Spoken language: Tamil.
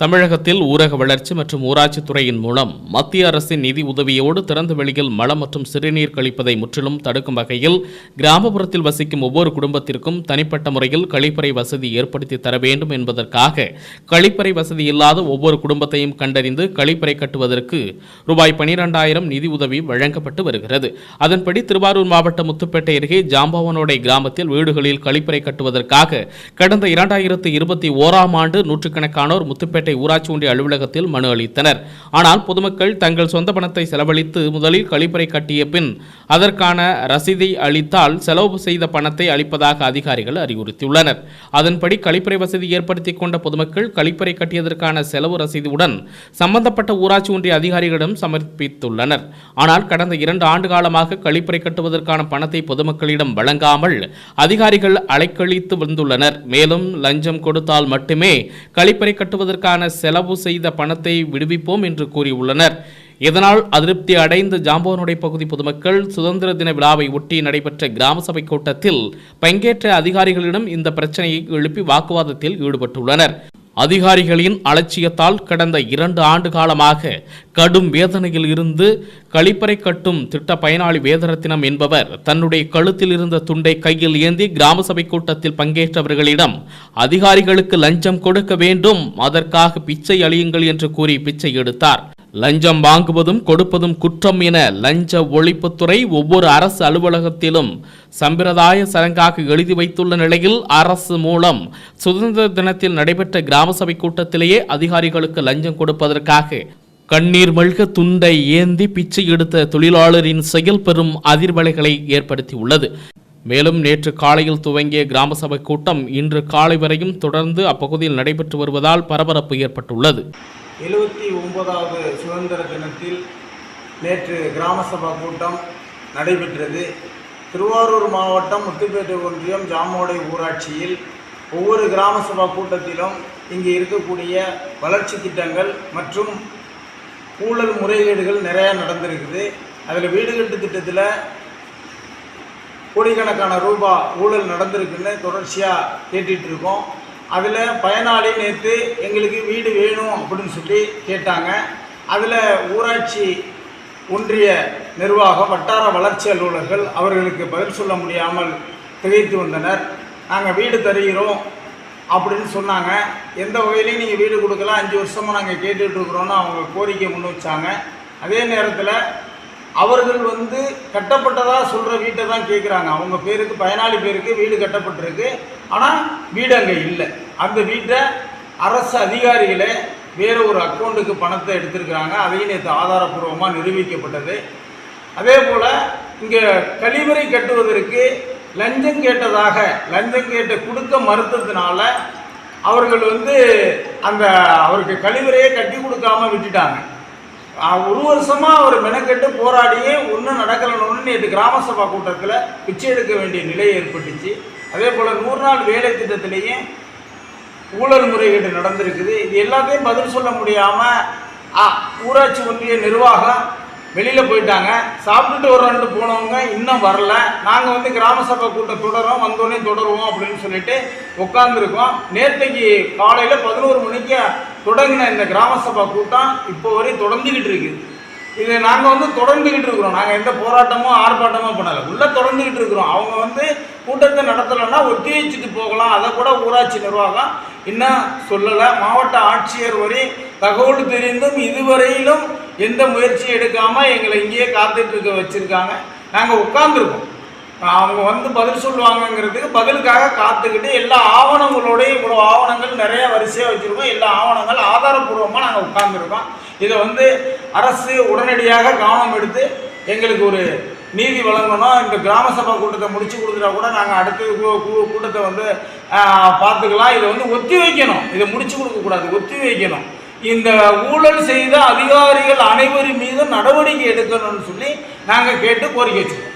தமிழகத்தில் ஊரக வளர்ச்சி மற்றும் ஊராட்சித் துறையின் மூலம் மத்திய அரசின் நிதி உதவியோடு திறந்த வெளியில் மலம் மற்றும் சிறுநீர் கழிப்பதை முற்றிலும் தடுக்கும் வகையில் கிராமப்புறத்தில் வசிக்கும் ஒவ்வொரு குடும்பத்திற்கும் தனிப்பட்ட முறையில் கழிப்பறை வசதி ஏற்படுத்தி தர வேண்டும் என்பதற்காக கழிப்பறை வசதி இல்லாத ஒவ்வொரு குடும்பத்தையும் கண்டறிந்து கழிப்பறை கட்டுவதற்கு ரூபாய் பனிரெண்டாயிரம் நிதி உதவி வழங்கப்பட்டு வருகிறது. அதன்படி திருவாரூர் மாவட்டம் முத்துப்பேட்டை அருகே ஜாம்பவனோடை கிராமத்தில் வீடுகளில் கழிப்பறை கட்டுவதற்காக கடந்த இரண்டாயிரத்து இருபத்தி ஓராம் ஆண்டு நூற்றுக்கணக்கானோர் முத்துப்பேட்டை ஊராட்சி ஒன்றிய அலுவலகத்தில் மனு அளித்தனர். ஆனால் பொதுமக்கள் தங்கள் சொந்த பணத்தை செலவழித்து முதலில் கழிப்பறை கட்டிய பின் அதற்கான ரசீதை அளித்தால் செலவு செய்த பணத்தை அளிப்பதாக அதிகாரிகள் அறிவுறுத்தியுள்ளனர். அதன்படி கழிப்பறை வசதி ஏற்படுத்தி கொண்ட பொதுமக்கள் கழிப்பறை கட்டியதற்கான செலவு ரசீதுடன் சம்பந்தப்பட்ட ஊராட்சி ஒன்றிய அதிகாரிகளிடம் சமர்ப்பித்துள்ளனர். ஆனால் கடந்த இரண்டு ஆண்டு காலமாக கழிப்பறை கட்டுவதற்கான பணத்தை பொதுமக்களிடம் வழங்காமல் அதிகாரிகள் அலைக்கழித்து வந்துள்ளனர். மேலும் லஞ்சம் கொடுத்தால் மட்டுமே கழிப்பறை கட்டுவதற்கான செலவு செய்த பணத்தை விடுவிப்போம் என்று கூறியுள்ளனர். இதனால் அதிருப்தி அடைந்த ஜாம்போனுடை பகுதி பொதுமக்கள் சுதந்திர தின விழாவை ஒட்டி நடைபெற்ற கிராம சபை கூட்டத்தில் பங்கேற்ற அதிகாரிகளிடம் இந்த பிரச்சனையை எழுப்பி வாக்குவாதத்தில் ஈடுபட்டுள்ளனர். அதிகாரிகளின் அலட்சியத்தால் கடந்த இரண்டு ஆண்டு காலமாக கடும் வேதனையில் இருந்து கழிப்பறை கட்டும் திட்ட பயனாளி வேதரத்தினம் என்பவர் தன்னுடைய கழுத்தில் இருந்த துண்டை கையில் ஏந்தி கிராம சபை கூட்டத்தில் பங்கேற்றவர்களிடம் அதிகாரிகளுக்கு லஞ்சம் கொடுக்க வேண்டும் அதற்காக பிச்சை அழியுங்கள் என்று கூறி பிச்சை எடுத்தார். லஞ்சம் வாங்குவதும் கொடுப்பதும் குற்றம் என லஞ்ச ஒழிப்புத்துறை ஒவ்வொரு அரசு அலுவலகத்திலும் சம்பிரதாய சடங்காக எழுதி வைத்துள்ள நிலையில் அரசு மூலம் சுதந்திர தினத்தில் நடைபெற்ற கிராம சபை கூட்டத்திலேயே அதிகாரிகளுக்கு லஞ்சம் கொடுப்பதற்காக கண்ணீர் மல்க துண்டை ஏந்தி பிச்சை எடுத்த தொழிலாளரின் செயல் பெறும் அதிர்வலைகளை ஏற்படுத்தியுள்ளது. மேலும் நேற்று காலையில் துவங்கிய கிராம சபை கூட்டம் இன்று காலை வரையும் தொடர்ந்து அப்பகுதியில் நடைபெற்று வருவதால் பரபரப்பு ஏற்பட்டுள்ளது. எழுபத்தி ஒன்பதாவது சுதந்திர தினத்தில் நேற்று கிராம சபா கூட்டம் நடைபெற்றது. திருவாரூர் மாவட்டம் முத்துப்பேட்டை ஒன்றியம் ஜாமோடை ஊராட்சியில் ஒவ்வொரு கிராம சபா கூட்டத்திலும் இங்கே இருக்கக்கூடிய வளர்ச்சி திட்டங்கள் மற்றும் ஊழல் முறைகேடுகள் நிறையா நடந்திருக்குது. அதில் வீடு கட்டு திட்டத்தில் கோடிக்கணக்கான ரூபா ஊழல் நடந்திருக்குன்னு தொடர்ச்சியாக கேட்டுட்ருக்கோம் இருக்கோம். அதில் பயனாளி நேற்று எங்களுக்கு வீடு வேணும் அப்படின்னு சொல்லி கேட்டாங்க. அதில் ஊராட்சி ஒன்றிய நிர்வாகம் வட்டார வளர்ச்சி அலுவலர்கள் அவர்களுக்கு பதில் சொல்ல முடியாமல் திகைத்து வந்தனர். நாங்கள் வீடு தருகிறோம் அப்படின்னு சொன்னாங்க. எந்த வகையிலையும் நீங்கள் வீடு கொடுக்கலாம் அஞ்சு வருஷமாக நாங்கள் கேட்டுட்ருக்குறோன்னு அவங்க கோரிக்கை முன் வச்சாங்க அதே நேரத்தில் அவர்கள் வந்து கட்டப்பட்டதாக சொல்கிற வீட்டை தான் கேட்குறாங்க அவங்க பேருக்கு பயனாளி பேருக்கு வீடு கட்டப்பட்டிருக்கு. ஆனால் வீடு அங்கே இல்லை. அந்த வீட்டை அரசு அதிகாரிகளே வேறு ஒரு அக்கௌண்ட்டுக்கு பணத்தை எடுத்திருக்கிறாங்க. அதையும் நேற்று ஆதாரப்பூர்வமாக நிரூபிக்கப்பட்டது. அதே போல் இங்கே கழிவறை கட்டுவதற்கு லஞ்சம் கேட்டதாக லஞ்சம் கேட்டு கொடுக்க மறுத்ததுனால அவர்கள் வந்து அந்த அவருக்கு கழிவறையே கட்டி கொடுக்காம விட்டுட்டாங்க. ஒரு வருஷமா அவர் மெனக்கெட்டு போராடியே ஒன்றும் நடக்கலன்னு நேற்று கிராம சபா கூட்டத்தில் பிச்சை எடுக்க வேண்டிய நிலை ஏற்பட்டுச்சு. அதே போல் நூறு நாள் வேலை திட்டத்திலேயும் ஊழல் முறைகேடு நடந்திருக்குது. இது எல்லாத்தையும் பதில் சொல்ல முடியாமல் ஊராட்சி ஒன்றிய நிர்வாகம் வெளியில் போயிட்டாங்க. சாப்பிட்டுட்டு ஒரு போனவங்க இன்னும் வரல. நாங்கள் வந்து கிராம சபை கூட்டம் தொடரோம் வந்தோடனே தொடருவோம் அப்படின்னு சொல்லிட்டு உட்காந்துருக்கோம் நேற்றைக்கு காலையில் பதினோரு மணிக்கு தொடங்கின இந்த கிராம சபா கூட்டம் இப்போ வரை தொடர்ந்துக்கிட்டு இருக்குது இது நாங்கள் வந்து தொடர்ந்துக்கிட்டு இருக்கிறோம். நாங்கள் எந்த போராட்டமோ ஆர்ப்பாட்டமோ பண்ணலை. உள்ளே தொடர்ந்துக்கிட்டு இருக்கிறோம். அவங்க வந்து கூட்டத்தை நடத்தலைன்னா ஒத்தி வச்சுட்டு போகலாம். அதை கூட ஊராட்சி நிர்வாகம் இன்னும் சொல்லலை. மாவட்ட ஆட்சியர் வரை தகவல் தெரிந்தும் இதுவரையிலும் எந்த முயற்சியும் எடுக்காமல் எங்களை இங்கேயே காத்துட்டு இருக்க வச்சுருக்காங்க. நாங்கள் உட்காந்துருக்கோம் அவங்க வந்து பதில் சொல்லுவாங்கங்கிறதுக்கு பதிலுக்காக காத்துக்கிட்டு எல்லா ஆவணங்களோடய இவ்வளோ ஆவணங்கள் நிறைய வரிசையாக வச்சுருக்கோம். எல்லா ஆவணங்கள் ஆதாரப்பூர்வமாக நாங்கள் உட்கார்ந்துருக்கோம். இதை வந்து அரசு உடனடியாக கவனம் எடுத்து எங்களுக்கு ஒரு நீதி வழங்கணும். இந்த கிராம சபை கூட்டத்தை முடிச்சு கொடுத்துட்டா கூட நாங்கள் அடுத்த கூ- கூ- கூட்டத்தை வந்து பார்த்துக்கலாம். இதை வந்து ஒத்தி வைக்கணும். இதை முடிச்சு கொடுக்கக்கூடாது ஒத்தி வைக்கணும். இந்த ஊழல் செய்த அதிகாரிகள் அனைவரின் மீதும் நடவடிக்கை எடுக்கணும்னு சொல்லி நாங்கள் கேட்டு கோரிக்கை வச்சுருக்கோம்.